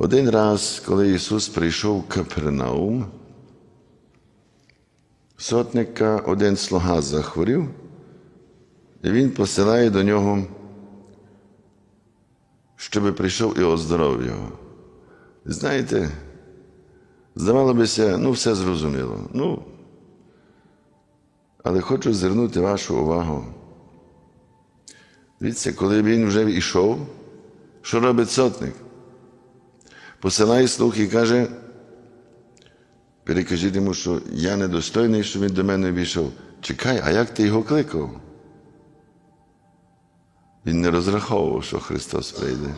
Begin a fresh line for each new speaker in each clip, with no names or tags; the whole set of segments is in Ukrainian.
Один раз, коли Ісус прийшов в Капернаум, сотника один слуга захворів, і він посилає до нього, щоб прийшов і оздоровив його. Знаєте, здавало бися, ну, все зрозуміло. Ну, але хочу звернути вашу увагу. Дивіться, коли він вже йшов, що робить сотник? Посилає слух і каже, перекажіть йому, що я недостойний, що він до мене війшов. Чекай, а як ти його кликав? Він не розраховував, що Христос прийде.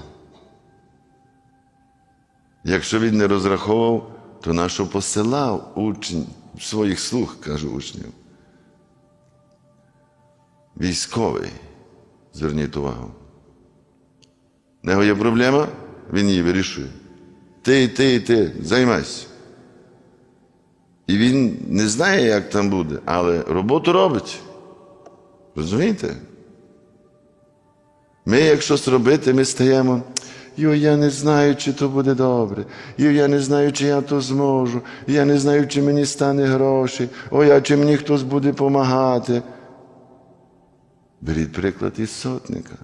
Якщо він не розраховував, то нащо посилав учень, своїх слуг, каже учнів. Військовий, зверніть увагу. В нього є проблема, він її вирішує. Ти, ти, ти, займайся. І він не знає, як там буде, але роботу робить. Розумієте? Ми, як щось робити, ми стаємо. Йо, я не знаю, чи то буде добре. Йо, я не знаю, чи я то зможу. Я не знаю, чи мені стане гроші. Ой, а чи мені хтось буде допомагати. Беріть приклад із сотника.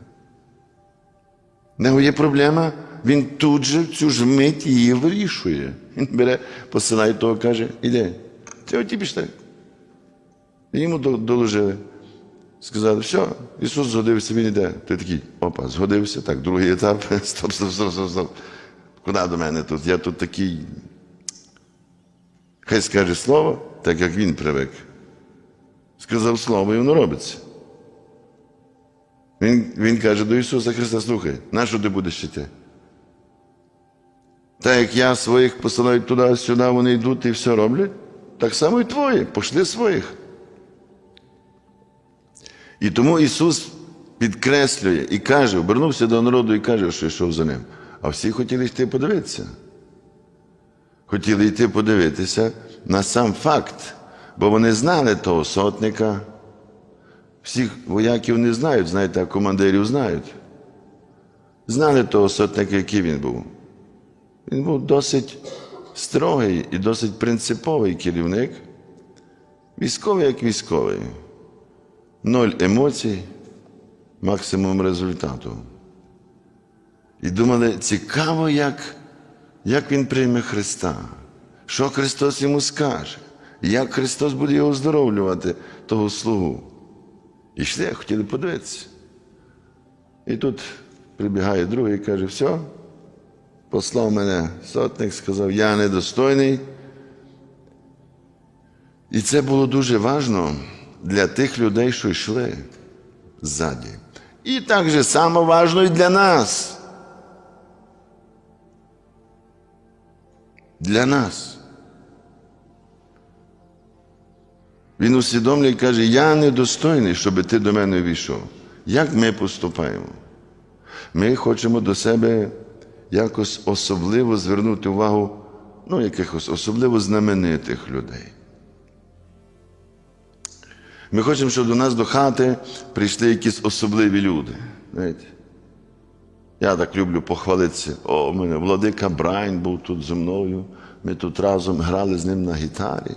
В є проблема, він тут же в цю ж мить її вирішує. Він бере, посилає того, каже, іди. Це оті пішли. І йому до- доложили. Сказали, все, Ісус згодився, він йде. Ти такий, опа, згодився. Так, другий етап. Стоп, стоп, стоп, стоп, стоп. Куди до мене тут? Я тут такий. Хай скаже слово, так як він привик. Сказав слово, і воно робиться. Він, він каже до Ісуса Христа, слухай, на що ти будеш йти? Так як я своїх посилаю туди-сюди, вони йдуть і все роблять, так само і твої, пошли своїх. І тому Ісус підкреслює і каже, обернувся до народу і каже, що йшов за ним. А всі хотіли йти подивитися. Хотіли йти подивитися на сам факт, бо вони знали того сотника. Всіх вояків не знають, знаєте, а командирів знають. Знали того сотника, який він був. Він був досить строгий і досить принциповий керівник. Військовий як військовий. Ноль емоцій, максимум результату. І думали, цікаво, як, як він прийме Христа, що Христос йому скаже, як Христос буде його оздоровлювати, того слугу. І йшли, хотіли подивитися. І тут прибігає другий і каже, все, послав мене сотник, сказав, я недостойний. І це було дуже важливо для тих людей, що йшли ззаді. І так же само важливо і для нас. Для нас. Він усвідомлює і каже, я недостойний, щоб ти до мене війшов. Як ми поступаємо? Ми хочемо до себе якось особливо звернути увагу, ну, якихось особливо знаменитих людей. Ми хочемо, щоб до нас до хати прийшли якісь особливі люди. Знаєте? Я так люблю похвалитися. О, у мене владика Брайн був тут зі мною. Ми тут разом грали з ним на гітарі.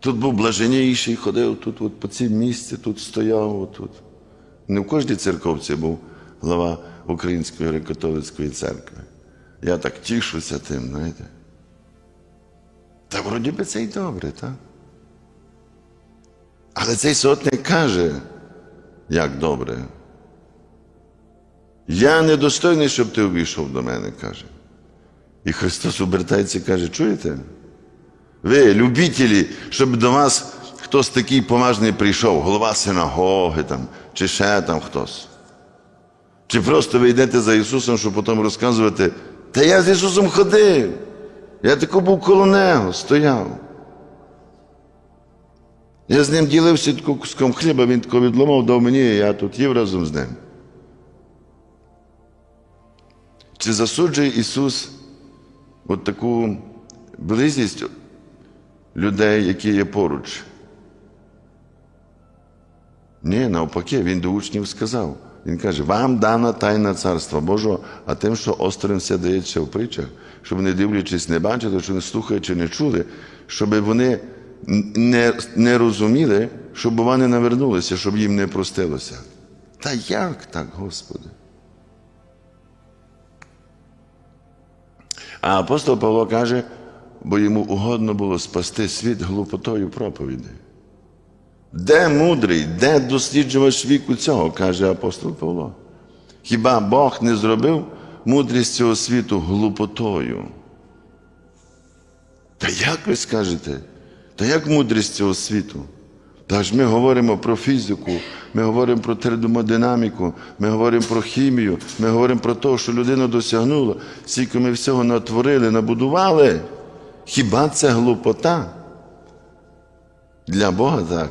Тут був блаженніший, ходив тут, от по цій місці, тут стояв. Отут. Не в кожній церковці був глава Української греко-католицької церкви. Я так тішуся тим, знаєте. Та вроді би це й добре, так? Але цей сотник каже, як добре. Я недостойний, щоб ти увійшов до мене, каже. І Христос обертається і каже, чуєте? Ви, любителі, щоб до вас хтось такий поважний прийшов, голова синагоги там, чи ще там хтось. Чи просто ви йдете за Ісусом, щоб потім розказувати, та я з Ісусом ходив. Я тако був коло Нього, стояв. Я з ним ділився куском хліба, він тако відломав, дав мені, і я тут їв разом з ним. Чи засуджує Ісус от таку близькість людей, які є поруч? Ні, навпаки, Він до учнів сказав: Він каже, вам дана тайна царства Божого, а тим, що осторонь все дається в притчах, щоб вони дивлячись, не бачили, що не слухаючи, не чули, щоб вони не, не розуміли, щоб вони навернулися, щоб їм не простилося. Та як так, Господи? А апостол Павло каже, бо йому угодно було спасти світ глупотою проповіді. Де мудрий, де досліджувач віку цього, каже апостол Павло. Хіба Бог не зробив мудрість цього світу глупотою? Та як ви скажете? Та як мудрість цього світу? Та ж ми говоримо про фізику, ми говоримо про термодинаміку, ми говоримо про хімію, ми говоримо про те, що людина досягнула, скільки ми всього натворили, набудували. Хіба це глупота? Для Бога так.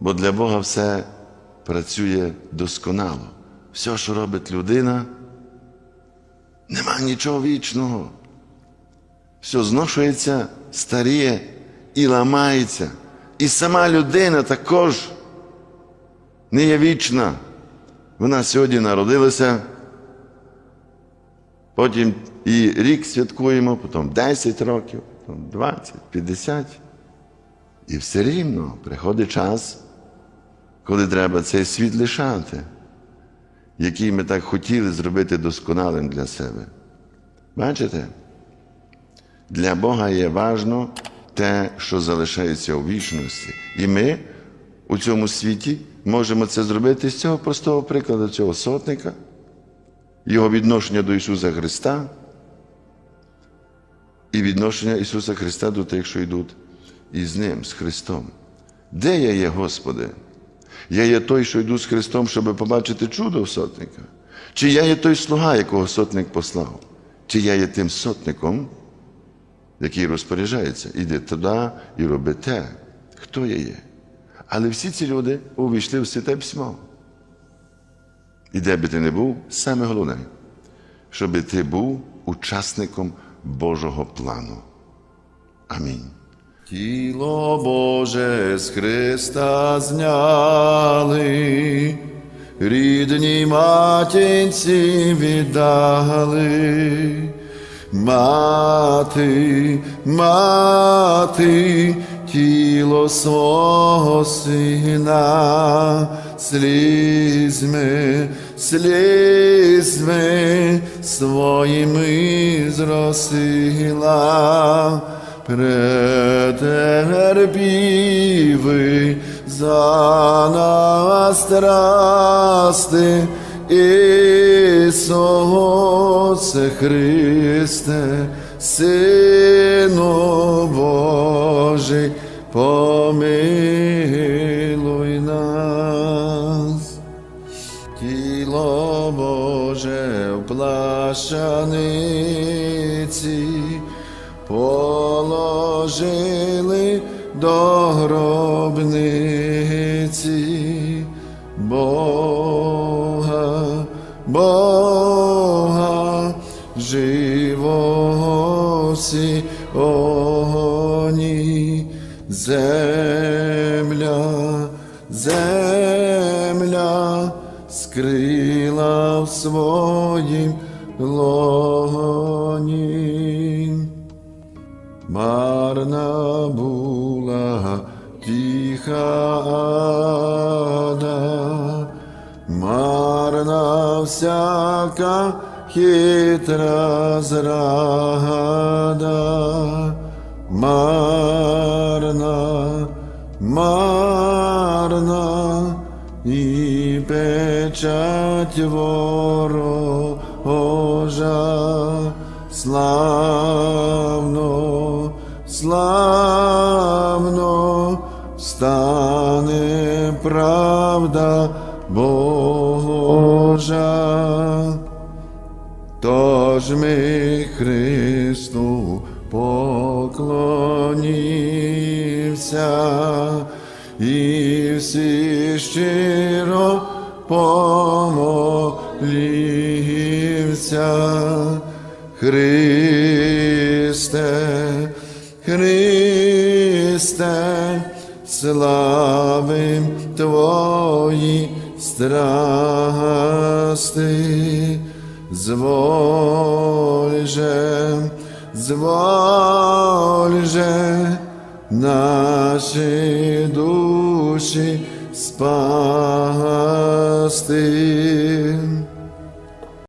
Бо для Бога все працює досконало. Все, що робить людина, нема нічого вічного. Все зношується, старіє і ламається. І сама людина також не є вічна. Вона сьогодні народилася, потім і рік святкуємо, потім 10 років, потім 20, 50. І все рівно приходить час, коли треба цей світ лишати, який ми так хотіли зробити досконалим для себе. Бачите? Для Бога є важно те, що залишається у вічності. І ми у цьому світі можемо це зробити з цього простого прикладу, цього сотника, його відношення до Ісуса Христа і відношення Ісуса Христа до тих, що йдуть із Ним, з Христом. Де я є, Господи? Я є той, що йду з Христом, щоб побачити чудо в сотника? Чи я є той слуга, якого сотник послав? Чи я є тим сотником, який розпоряджається, іди туди і роби те, хто я є. Але всі ці люди увійшли в святе письмо. І де би ти не був, саме головне, щоб ти був учасником Божого плану. Амінь.
Тіло Боже з Христа зняли, рідній матінці віддали. Мати, мати, тіло свого сина, слізьми, слізьми своїми зросила претерпіви за нас страсти, Ісусе Христе, Сину Божий, помилуй нас. Тіло Боже в плащаниці положили до гробниці Бога, Бога, живого всі огоні, земля, земля скрила в своїм марна всяка хитра зрада, марна, марна і печать ворожа, славно, поклонімся і всі щиро помолімся. Христе, Христе, славим Твої страсти, зволь же, зволь же, наші душі спасти.